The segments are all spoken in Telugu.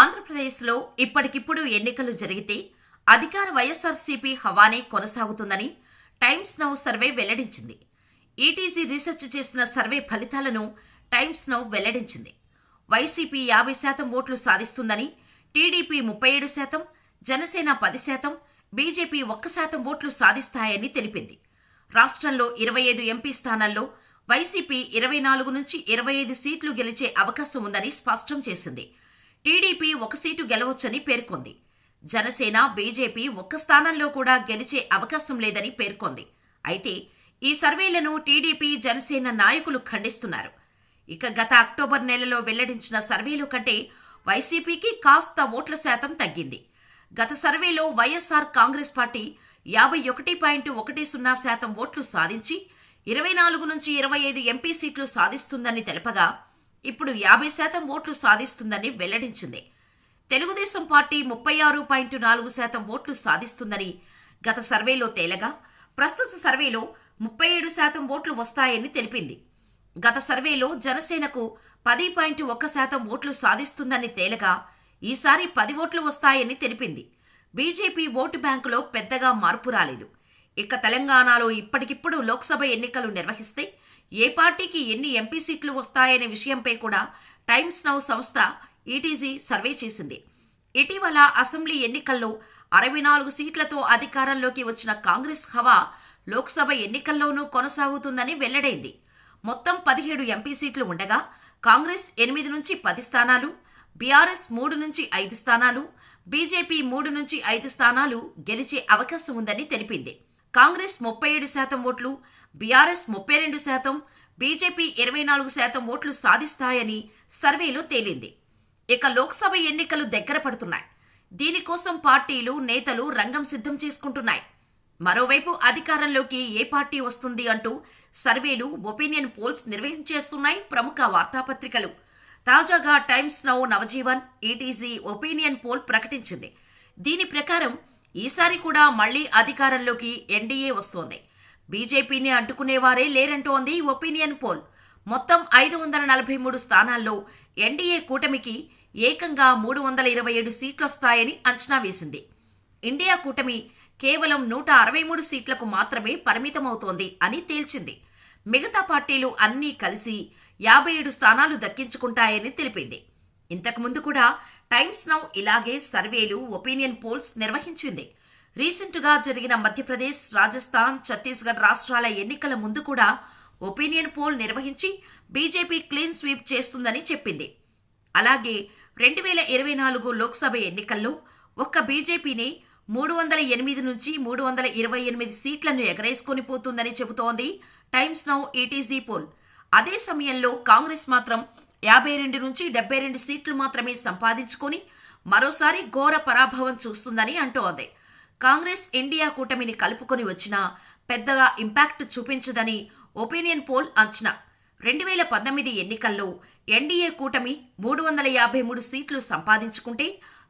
ఆంధ్రప్రదేశ్లో ఇప్పటికిప్పుడు ఎన్నికలు జరిగితే అధికార వైఎస్ఆర్సీపీ హవానే కొనసాగుతుందని టైమ్స్ నౌ సర్వే వెల్లడించింది. ఈటీజీ రీసెర్చ్ చేసిన సర్వే ఫలితాలను టైమ్స్ నౌ వెల్లడించింది. వైసీపీ యాభై శాతం ఓట్లు సాధిస్తుందని టీడీపీ ముప్పై ఏడు శాతం జనసేన పది శాతం బీజేపీ ఒక్క శాతం ఓట్లు సాధిస్తాయని తెలిపింది. రాష్ట్రంలో ఇరవై ఐదు ఎంపీ స్థానాల్లో వైసీపీ ఇరవై నాలుగు నుంచి ఇరవై ఐదు సీట్లు గెలిచే అవకాశం ఉందని స్పష్టం చేసింది. టీడీపీ ఒక సీటు గెలవచ్చని పేర్కొంది. జనసేన బీజేపీ ఒక్క స్థానంలో కూడా గెలిచే అవకాశం లేదని పేర్కొంది. అయితే ఈ సర్వేలను టీడీపీ జనసేన నాయకులు ఖండిస్తున్నారు. ఇక గత అక్టోబర్ నెలలో వెల్లడించిన సర్వేలో కంటే వైసీపీకి కాస్త ఓట్ల శాతం తగ్గింది. గత సర్వేలో వైఎస్ఆర్ కాంగ్రెస్ పార్టీ యాభై ఒకటి పాయింట్ ఒకటి సున్నా శాతం ఓట్లు సాధించి ఇరవై నాలుగు నుంచి ఇరవై ఐదు ఎంపీ సీట్లు సాధిస్తుందని తెలపగా ఇప్పుడు యాభై శాతం ఓట్లు సాధిస్తుందని వెల్లడించింది. తెలుగుదేశం పార్టీ ముప్పై ఆరు పాయింట్ నాలుగు శాతం ఓట్లు సాధిస్తుందని గత సర్వేలో తేలగా ప్రస్తుత సర్వేలో ముప్పై ఏడు శాతం ఓట్లు వస్తాయని తెలిపింది. గత సర్వేలో జనసేనకు పది పాయింట్ ఒక్క శాతం ఓట్లు సాధిస్తుందని తేలగా ఈసారి పది ఓట్లు వస్తాయని తెలిపింది. బీజేపీ ఓటు బ్యాంకులో పెద్దగా మార్పు రాలేదు. ఇక తెలంగాణలో ఇప్పటికిప్పుడు లోక్సభ ఎన్నికలు నిర్వహిస్తే ఏ పార్టీకి ఎన్ని ఎంపీ సీట్లు వస్తాయనే విషయంపై కూడా టైమ్స్ నౌ సంస్థ ఈటీజీ సర్వే చేసింది. ఇటీవల అసెంబ్లీ ఎన్నికల్లో అరవై నాలుగు సీట్లతో అధికారంలోకి వచ్చిన కాంగ్రెస్ హవా లోక్సభ ఎన్నికల్లోనూ కొనసాగుతుందని వెల్లడైంది. మొత్తం పదిహేడు ఎంపీ సీట్లు ఉండగా కాంగ్రెస్ ఎనిమిది నుంచి పది స్థానాలు బీఆర్ఎస్ మూడు నుంచి ఐదు స్థానాలు బీజేపీ మూడు నుంచి ఐదు స్థానాలు గెలిచే అవకాశం ఉందని తెలిపింది. కాంగ్రెస్ ముప్పై ఏడు శాతం ఓట్లు బీఆర్ఎస్ ముప్పై రెండు శాతం బీజేపీ ఇరవై నాలుగు శాతం ఓట్లు సాధిస్తాయని సర్వేలో తేలింది. ఇక లోక్సభ ఎన్నికలు దగ్గర పడుతున్నాయి. దీనికోసం పార్టీలు నేతలు రంగం సిద్ధం చేసుకుంటున్నాయి. మరోవైపు అధికారంలోకి ఏ పార్టీ వస్తుంది అంటూ సర్వేలు ఒపీనియన్ పోల్స్ నిర్వహించేస్తున్నాయి ప్రముఖ వార్తాపత్రికలు. తాజాగా Times Now Navjeevan ETG opinion poll ప్రకటించింది. దీని ప్రకారం ఈసారి కూడా మళ్ళీ అధికారంలోకి ఎన్డీఏ వస్తోంది. బీజేపీని అడ్డుకునేవారే లేరంటోంది ఒపీనియన్ పోల్. మొత్తం ఐదు వందల నలభై మూడు స్థానాల్లో ఎన్డీఏ కూటమికి ఏకంగా మూడు వందల ఇరవై ఏడు సీట్లొస్తాయని అంచనా వేసింది. ఇండియా కూటమి కేవలం నూట అరవై మూడు సీట్లకు మాత్రమే పరిమితమవుతోంది అని తేల్చింది. మిగతా పార్టీలు అన్నీ కలిసి యాభై ఏడు స్థానాలు దక్కించుకుంటాయని తెలిపింది. ఇంతకుముందు కూడా టైమ్స్ నౌ ఇలాగే సర్వేలు ఒపీనియన్ పోల్స్ నిర్వహించింది. రీసెంట్గా జరిగిన మధ్యప్రదేశ్ రాజస్థాన్ ఛత్తీస్గఢ్ రాష్ట్రాల ఎన్నికల ముందు కూడా ఒపీనియన్ పోల్ నిర్వహించి బీజేపీ క్లీన్ స్వీప్ చేస్తుందని చెప్పింది. అలాగే రెండు వేల ఇరవై నాలుగు లోక్సభ ఎన్నికల్లో ఒక్క బీజేపీని మూడు వందల ఎనిమిది నుంచి మూడు వందల ఇరవై ఎనిమిది సీట్లను ఎగరేసుకొని పోతుందని చెబుతోంది టైమ్స్ నౌ ఈటీజీ పోల్. అదే సమయంలో కాంగ్రెస్ మాత్రం యాభై రెండు నుంచి డెబ్బై రెండు సీట్లు మాత్రమే సంపాదించుకొని మరోసారి ఘోర పరాభవం చూస్తుందని అంటోంది. కాంగ్రెస్ ఇండియా కూటమిని కలుపుకొని వచ్చినా పెద్దగా ఇంపాక్ట్ చూపించదని ఒపీనియన్ పోల్ అంచనా. రెండు వేల పంతొమ్మిది ఎన్నికల్లో ఎన్డీఏ కూటమి మూడు వందల యాభై మూడు సీట్లు సంపాదించుకుంటే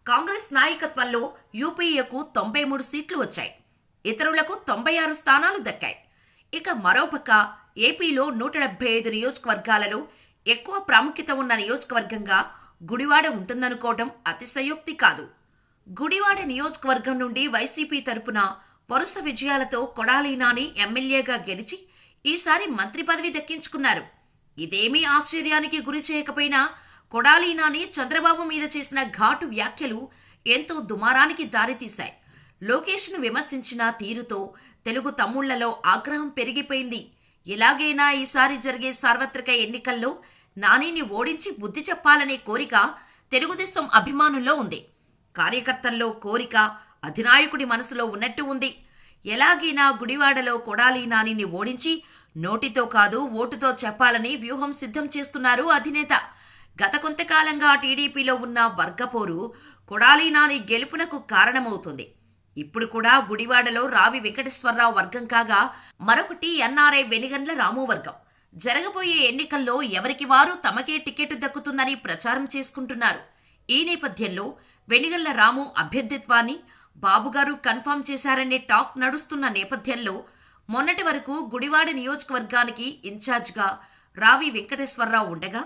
కాంగ్రెస్ నాయకత్వంలో యూపీఏకు తొంభై మూడు సీట్లు వచ్చాయి. ఇతరులకు తొంభై ఆరు స్థానాలు దక్కాయి. ఇక మరోపక్క ఏపీలో నూట డెబ్బై ఐదు నియోజకవర్గాలలో ఎక్కువ ప్రాముఖ్యత ఉన్న నియోజకవర్గంగా గుడివాడ ఉంటుందనుకోవడం అతిశయోక్తి కాదు. గుడివాడ నియోజకవర్గం నుండి వైసీపీ తరపున వరుస విజయాలతో కొడాలి నాని ఎమ్మెల్యేగా గెలిచి ఈసారి మంత్రి పదవి దక్కించుకున్నారు. ఇదేమీ ఆశ్చర్యానికి గురి చేయకపోయినా కొడాలి నాని చంద్రబాబు మీద చేసిన ఘాటు వ్యాఖ్యలు ఎంతో దుమారానికి దారితీశాయి. లోకేష్ను విమర్శించిన తీరుతో తెలుగు తమ్ముళ్ళలో ఆగ్రహం పెరిగిపోయింది. ఎలాగైనా ఈసారి జరిగే సార్వత్రిక ఎన్నికల్లో నానిని ఓడించి బుద్ధి చెప్పాలనే కోరిక తెలుగుదేశం అభిమానుల్లో ఉంది. కార్యకర్తల్లో కోరిక అధినాయకుడి మనసులో ఉన్నట్టు ఉంది. ఎలాగైనా గుడివాడలో కొడాలి నానిని ఓడించి నోటితో కాదు ఓటుతో చెప్పాలని వ్యూహం సిద్ధం చేస్తున్నారు అధినేత. గత కొంతకాలంగా టీడీపీలో ఉన్న వర్గపోరు కొడాలి నాని గెలుపునకు కారణమవుతుంది. ఇప్పుడు కూడా గుడివాడలో రావి వెంకటేశ్వరరావు వర్గం కాగా మరొకటి ఎన్ఆర్ఐ వెనిగండ్ల రాము వర్గం. జరగబోయే ఎన్నికల్లో ఎవరికి వారు తమకే టికెట్ దక్కుతుందని ప్రచారం చేసుకుంటున్నారు. ఈ నేపథ్యంలో వెనిగళ్ళ రాము అభ్యర్థిత్వాన్ని బాబుగారు కన్ఫర్మ్ చేశారనే టాక్ నడుస్తున్న నేపథ్యంలో మొన్నటి వరకు గుడివాడ నియోజకవర్గానికి ఇన్ఛార్జ్గా రావి వెంకటేశ్వరరావు ఉండగా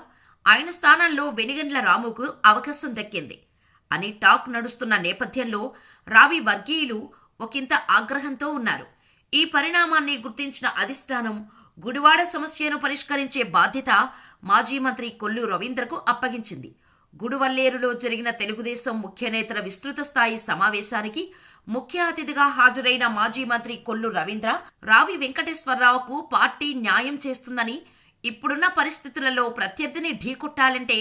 ఆయన స్థానంలో వెనిగండ్ల రాముకు అవకాశం దక్కింది. అని టాక్ నడుస్తున్న నేపథ్యంలో రావి వర్గీయులు ఒకంత ఆగ్రహంతో ఉన్నారు. ఈ పరిణామాన్ని గుర్తించిన అధిష్టానం గుడివాడ సమస్యను పరిష్కరించే బాధ్యత మాజీ మంత్రి కొల్లు రవీంద్రకు అప్పగించింది. గుడివల్లేరులో జరిగిన తెలుగుదేశం ముఖ్య నేతల విస్తృత స్థాయి సమావేశానికి ముఖ్య అతిథిగా హాజరైన మాజీ మంత్రి కొల్లు రవీంద్ర రావి వెంకటేశ్వరరావుకు పార్టీ న్యాయం చేస్తుందని ఇప్పుడున్న పరిస్థితులలో ప్రత్యర్థిని ఢీకొట్టాలంటే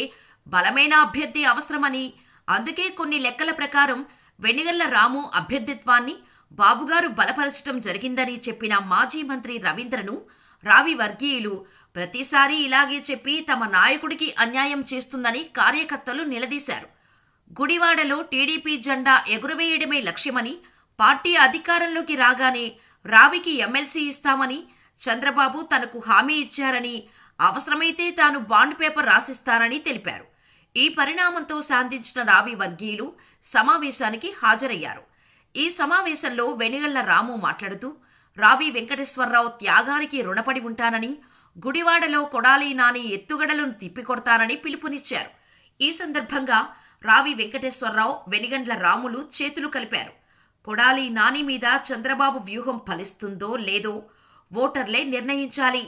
బలమైన అభ్యర్థి అవసరమని అందుకే కొన్ని లెక్కల ప్రకారం వెనిగల్ల రాము అభ్యర్థిత్వాన్ని బాబుగారు బలపరచడం జరిగిందని చెప్పిన మాజీ మంత్రి రవీంద్రను రావి వర్గీయులు ప్రతిసారి ఇలాగే చెప్పి తమ నాయకుడికి అన్యాయం చేస్తుందని కార్యకర్తలు నిలదీశారు. గుడివాడలో టీడీపీ జెండా ఎగురవేయడమే లక్ష్యమని పార్టీ అధికారంలోకి రాగానే రావికి ఎమ్మెల్సీ ఇస్తామని చంద్రబాబు తనకు హామీ ఇచ్చారని అవసరమైతే తాను బాండ్ పేపర్ రాసిస్తానని తెలిపారు. ఈ పరిణామంతో శాంతించిన రావి వర్గీయులు సమావేశానికి హాజరయ్యారు. ఈ సమావేశంలో వెనుగళ్ళ రాము మాట్లాడుతూ రావి వెంకటేశ్వరరావు త్యాగానికి రుణపడి ఉంటానని గుడివాడలో కొడాలి నాని ఎత్తుగడలను తిప్పికొడతానని పిలుపునిచ్చారు. ఈ సందర్భంగా రావి వెంకటేశ్వరరావు వెనిగండ్ల రాములు చేతులు కలిపారు. కొడాలి నాని మీద చంద్రబాబు వ్యూహం ఫలిస్తుందో లేదో ఓటర్లే నిర్ణయించాలి.